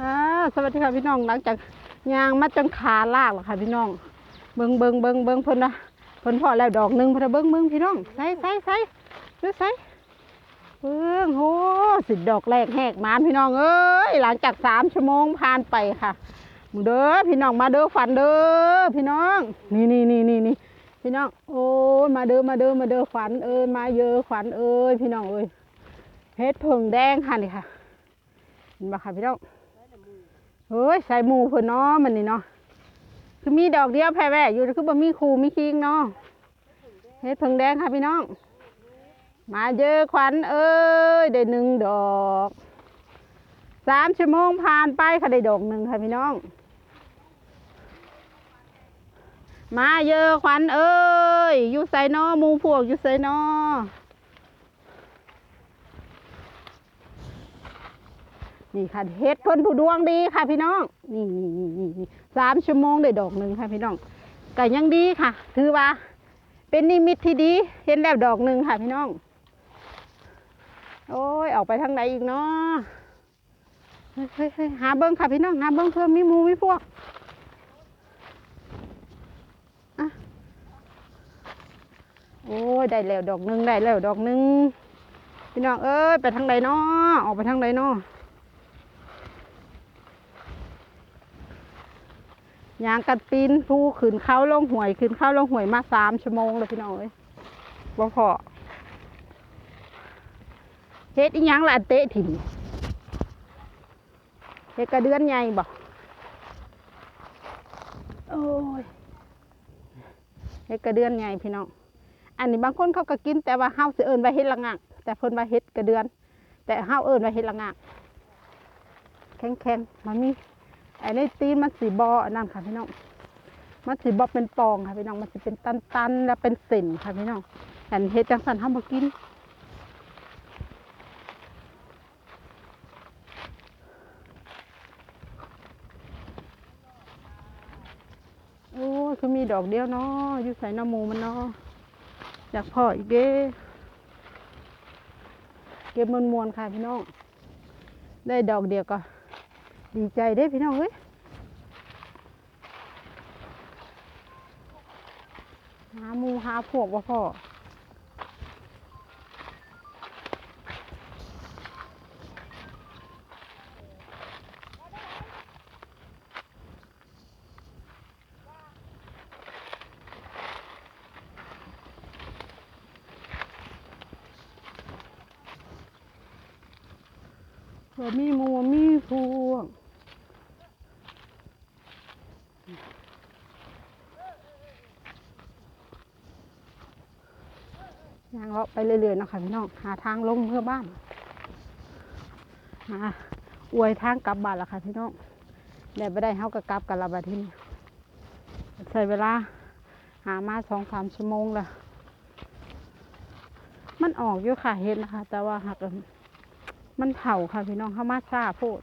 อ่าสวัสดีค่ะพี่น้องหลังจากยางมาจนขาลากแล้วค่ะพี่น้อง เบิงเบิงเบิงเบิงเพิ่นนะเพิ่นพอแล้วดอกหนึ่งเพิ่นเบิงเบิงพี่น้องใส่ใส่ใส่ดูใส่เบิงโหสิดอกแรกแหกมานพี่น้องเอ้ยหลังจากสามชั่วโมงผ่านไปค่ะเด้อพี่น้องมาเด้อฝันเด้อพี่น้อง นี่นี่นี่นี่นี่พี่น้องโอ้มาเด้อมาเด้อมาเด้อฝันเอ้ยมาเยอะฝันเอ้ยพี่น้องเอ้ยเฮ็ดผึ่งแดงค่ะนี่ค่ะเห็นบ่ค่ะพี่น้อง ฮ้ยใส่หมูเพิ่นเนาะมันนี่เนาะคือมีดอกเดียวแพ่แว่อยู่คือบ่มีคูมีคิงเนาะเฮ็ดเพิ่งแดงค่ะพี่น้อง มาเยอะขวัญเอ้ยได้หนึ่งดอกสามชั่วโมงผ่านไปค่ะได้ดอกหนึ่งค่ะพี่น้อง มาเยอะขวัญเอ้ยอยู่ใส่นอหมูพวกอยู่ใส่นอ นี่ค่ะเฮ็ดเพิ่นผู้ดวงดีค่ะพี่น้อง นี่นี่นี่นี่นี่สามชั่วโมงได้ดอกหนึ่งค่ะพี่น้องก็ยังดีค่ะ ถือว่า เป็นนิมิตที่ดี เห็นแล้วดอกหนึ่งค่ะพี่น้อง โอ้ยออกไปทางไหนอีกเนาะเฮ้ยเฮ้ยหาเบิ้งค่ะพี่น้องหาเบิ้งเพิ่มมีมูมีพวกอะโอ้ยได้แล้วดอกหนึ่งได้แล้วดอกหนึ่งพี่น้องเอ้ยไปทางใดเนาะออกไปทางใดเนาะ ยางกัดปีนผู้ขึ้นเขาลงหวยขึ้นเขาลงหวยมาสามชั่วโมงเลยพี่น้องเอ้ยบ่พอเฮ็ดอีหยังละเตะถิ่นเฮ็ดกระเดือนใหญ่บ่โอ้ยเฮ็ดกระเดือนใหญ่พี่น้องอันนี้บางคนเขาก็กินแต่ว่าเฮาสิเอิ้นว่าเฮ็ดละงากแต่เพิ่นว่าเฮ็ดกระเดือน แต่เฮาเอิ้นว่าเฮ็ดละงากแข็งๆมันมี ไอ้ในตีนมันสีบออันนั่นค่ะพี่น้องมันสีบอเป็นปองค่ะพี่น้องมันจะเป็นตันๆแล้วเป็นเส้นค่ะพี่น้องอันเฮ็ดจังสันห้ามบกินโอ้คือมีดอกเดียวเนาะอยู่ใส่หน้ามูมันเนาะอยากพ่ออีกเด้เก็บมวนๆค่ะพี่น้องได้ดอกเดียวก็ ดีใจเด้พี่น้องเอ้ยหาหมูหาพวกว่าพ่อเผื่อมีหมูมีพวก ยางเลาะไปเรื่อยๆนะคะพี่น้องหาทางลงเพื่อบ้านหาอวยทางกลับบ้านละค่ะพี่น้องแต่ไม่ได้เฮาก็กลับกันละบัดทีนี้ใช้เวลาหามาสองสามชั่วโมงละมันออกอยู่ค่ะเห็นนะคะ แต่ว่าหักมันเผาค่ะพี่น้องเข้ามาซาโพด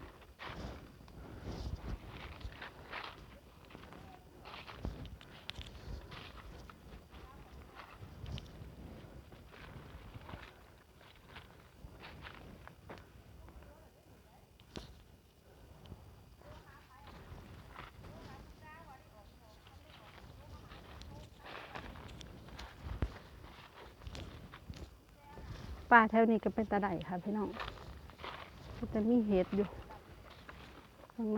ป่าแถวนี้ก็เป็นตะไดค่ะพี่น้องจะมีเห็ดอยู่ตรงเน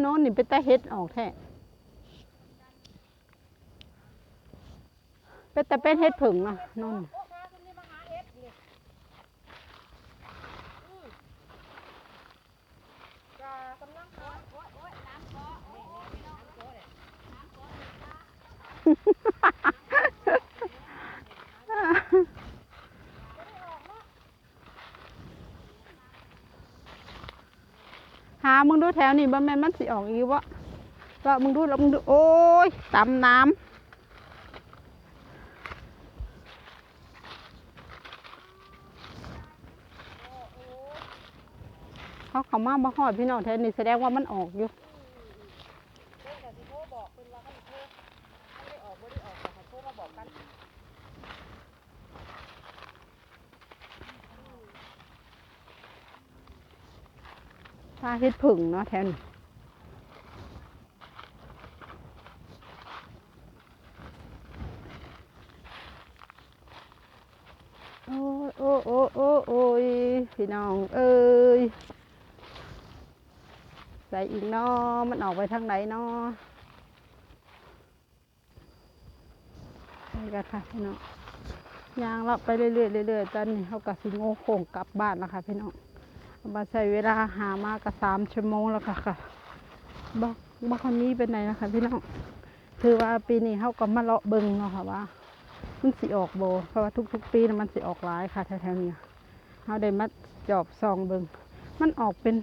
โน้นนี่เป็นตาเฮ็ดออกแท้เป็นต่เป็นเฮ็ดผึ่งอะโน่นฮึ อ๊ยโอ๊ยน้ำหามึงดูแถวนี้บ่แม่นมันสิออกอีกวะก็มึงดูแล้วมึงดูโอ้ยตำน้ำเขาเขามาบ่ฮอดพี่น้องแถวนี้แสดงว่ามันออกอยู่ถ้าเฮ็ดผึ่งเนาะแถวนี้โอ้ยโอ้โอ้โอ้โอ้ยพี่น้องเอ้ยใส่อีกเนาะมันออกไปทางไหนเนาะนี่กันค่ะพี่น้องยางเลาะไปเรื่อยๆเรื่อยๆตอนนี้เขาก็สิโง่โค้งกลับบ้านแล้วค่ะพี่น้อง มาใช้เวลาหามาก็สามชั่วโมงแล้วค่ะค่ะบอกบอกคนนี้เป็นไหนะคะพี่น้องคือว่าปีนี้เขาก็มาเลาะเบิงเนาะค่ะว่ามันสิออกโบเพราะว่าทุก ๆ ปีนะมันสิออกหลายค่ะแถวๆนี้เขาได้มาจอบซองเบิงมันออกเป็น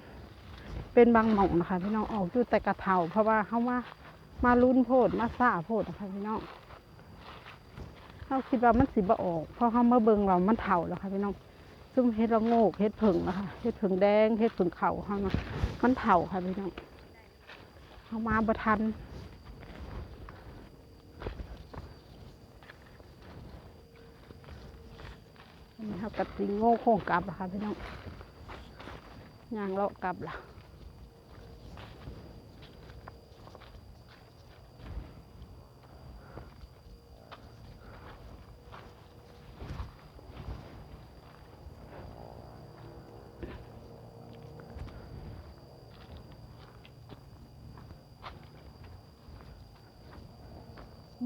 เป็นบางหม่องนะคะพี่น้องออกอยู่แต่กระเทาเพราะว่าเขามามาลุ้นโพดมาซาโพดนะคะพี่น้องเขาคิดว่ามันสิบ่ออกเพราะเขามาเบิงเรามันเถาแล้วค่ะพี่น้อง ซุ่มเฮ็ดละโงกเฮ็ดผึ่งนะคะเฮ็ดผึ่งแดงเฮ็ดผึ่งเข่าค่ะมันเผาค่ะพี่น้องเอามาบะทันนนี้เขากัดสิโง่โค้งกลับละค่ะพี่น้องย่างเลาะกลับละ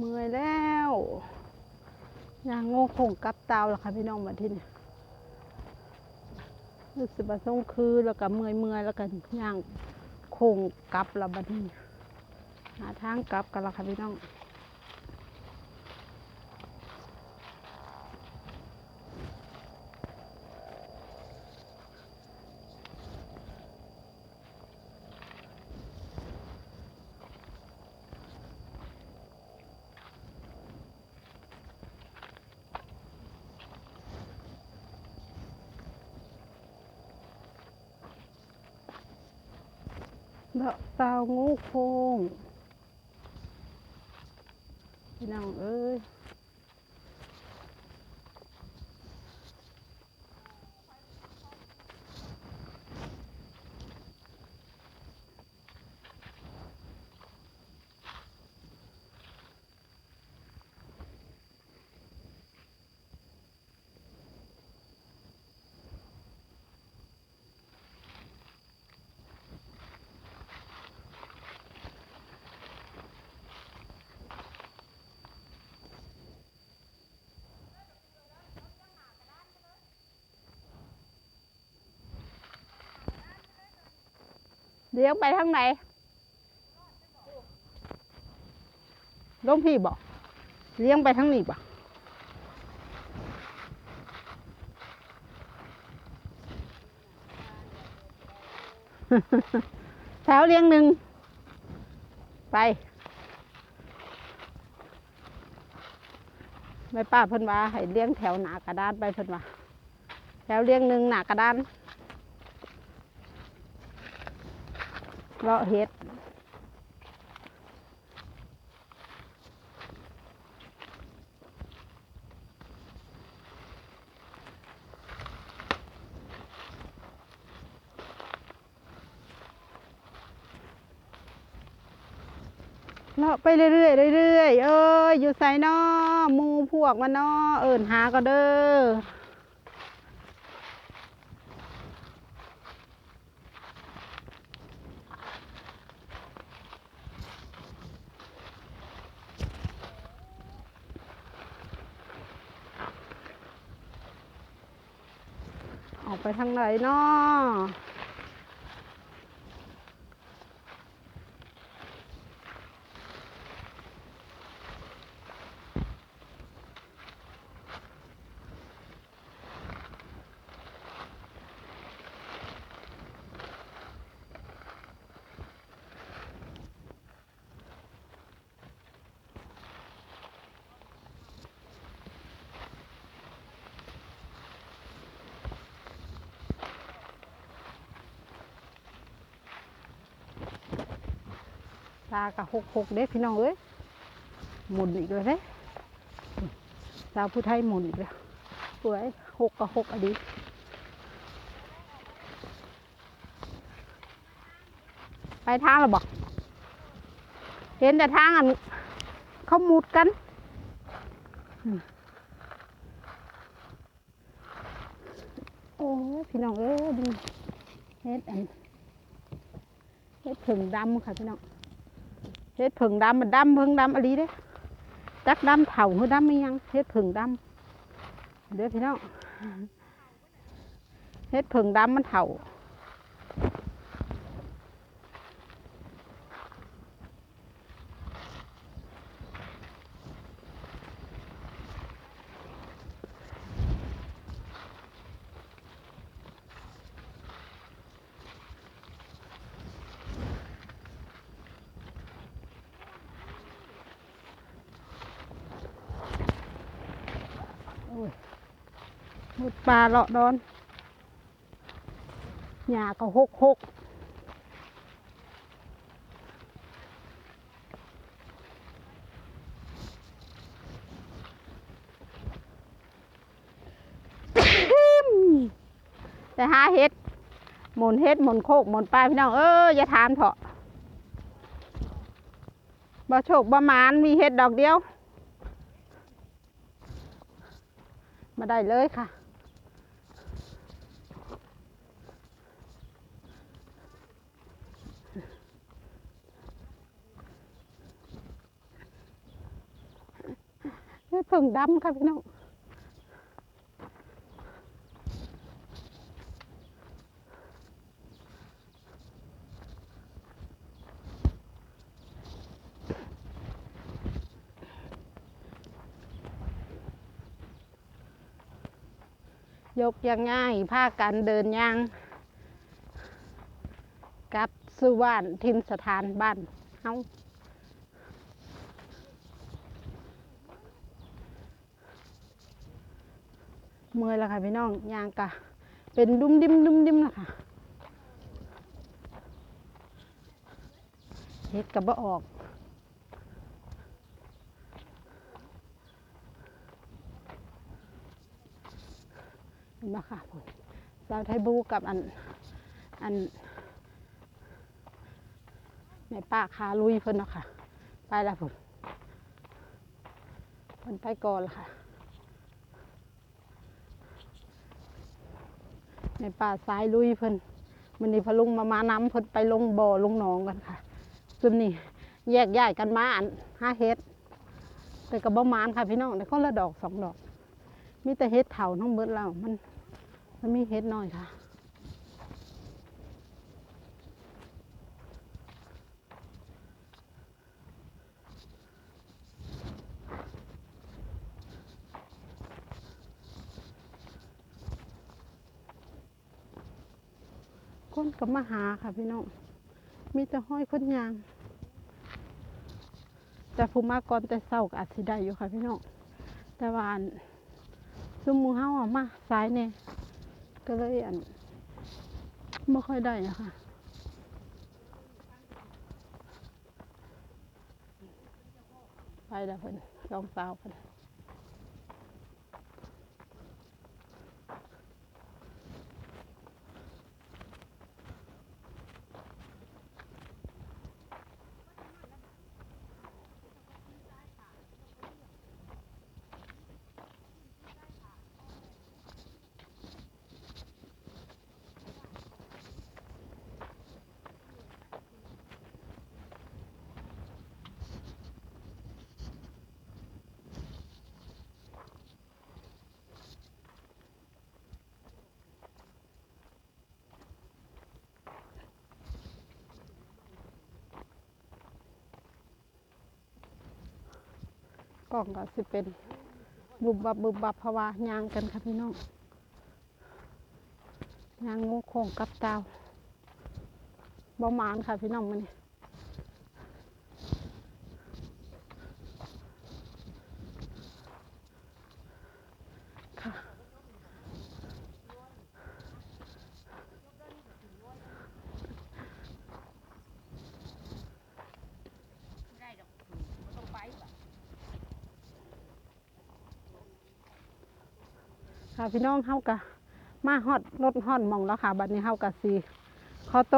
เมื่อยแล้วย่างโง่คงกับเตาละค่ะพี่น้องมาที่นี่รู้สึกว่าส่งคืนแล้วก็เมื่อยเมื่อยแล้วก็ย่างโคงกลับละบัดนี้หาทางกลับกันละค่ะพี่น้อง ดอกเตางูโค้งพี่น้องเอ้ย เลี้ยงไปทางไหนลงพี่บอกเลี้ยงไปทางนี้บอกแถวเลี้ยงหนึ่งไปไม่ป้าเพิ่นว่าให้เลี้ยงแถวหนากระดานไปเพิ่นว่าแถวเลี้ยงหนึ่งหนากระดาน เลาะเห็ดเลาะไปเรื่อยๆเรื่อยๆเอ้ยอยู่ใส่นอมูพวกมันนอเอิญหาก็เด้อ ทางไหนเนาะ ตากะหกหกเด้พี่น้องเอ้ยหมุนอีกเลยเด้สาวผู้ไทยหมุนอีกแล้วสวยหกกับหกอดีไปทางหรือบอกเห็นแต่ทางอันเขามุดกันโอ้พี่น้องเอ้ยดูเฮ็ดอันเฮ็ดผึ่งดำค่ะพี่น้อง เฮ็ดผึ่งดำมันดำเพิ่งดำอะไรเด้จักดำเถ่าคือดำไม่ยังเฮ็ดผึ่งดำเดี๋ยวพี่น้องเฮ็ดผึ่งดำมันเถ่า มุดปลาเลาะดอนหญ้าก็หกหกแต่หาเฮ็ดหมุนเฮ็ดหมุนโคกหมุนปลาพี่น้องเอออย่าถามเถอะบ่โชคบ่หมานมีเฮ็ดดอกเดียว มาได้เลยค่ะ เฮ็ดผึ่งดำค่ะพี่น้องยกยังง่ายผ้ากันเดินยาง กับสู่บ้านทินสถานบ้านเฮา เมื่อยแล้วค่ะพี่น้องยางกะ เป็นดุมดิมดุมดิมแล้วค่ะเฮ็ดกับบ่ออกเห็นไหมค่ะผมสาวไทยบูกับอันอันแม่ป้าคาลุยเพิ่นเนาะค่ะ ไปแล้วผมเพิ่นไปก่อนล้วค่ะ ในป่าสายลุยเพิ่นมันนี่พะลุงมามาน้ำเพิ่นไปลงบ่อลงหนองกันค่ะซุมนี่แยกย้ายกันมาอันห้าเฮ็ดแต่กระบอกมานค่ะพี่น้องแต่คนละดอกสองดอก มีแต่เฮ็ดเถาทั้งเบิดแล้วมันมันมีเฮ็ดน้อยค่ะ กับมาหาค่ะพี่น้อง มีแต่ห้อยคนยาง แต่ผู้มาก่อนแต่เศร้าก็อาจสิได้อยู่ค่ะพี่น้อง แต่ว่าอันซุมหมูเฮาอะมาสายเนี่ยก็เลยอันไม่ค่อยได้อะค่ะไปแล้วเพิ่นลองสาวเพิ่น กล้องก็สิเป็นบุบบับบุบบับเพราะว่ายางกันค่ะพี่น้องยางงูโค้งกับเตาบ่หมานค่ะพี่น้องมันนี่ ค่ะพี่น้องเฮากะมาฮอดรถฮอดมองแล้วค่ะบัดนี้เฮากะสิขอโต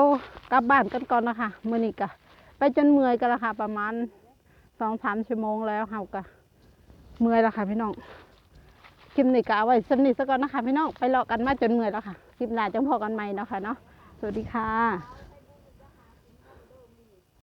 กลับบ้านกันก่อนนะคะมื้อนี้กะไปจนเมื่อยกันแล้วค่ะ ประมาณสองสามชั่วโมงแล้วเฮากะเมื่อยแล้วค่ะ พี่น้องคลิปนี้กะเอาไว้สำนิทซะก่อนนะคะพี่น้องไปเลาะกันมาจนเมื่อยแล้วค่ะคลิปหน้าจังพอกันใหม่เนาะค่ะเนาะสวัสดีค่ะ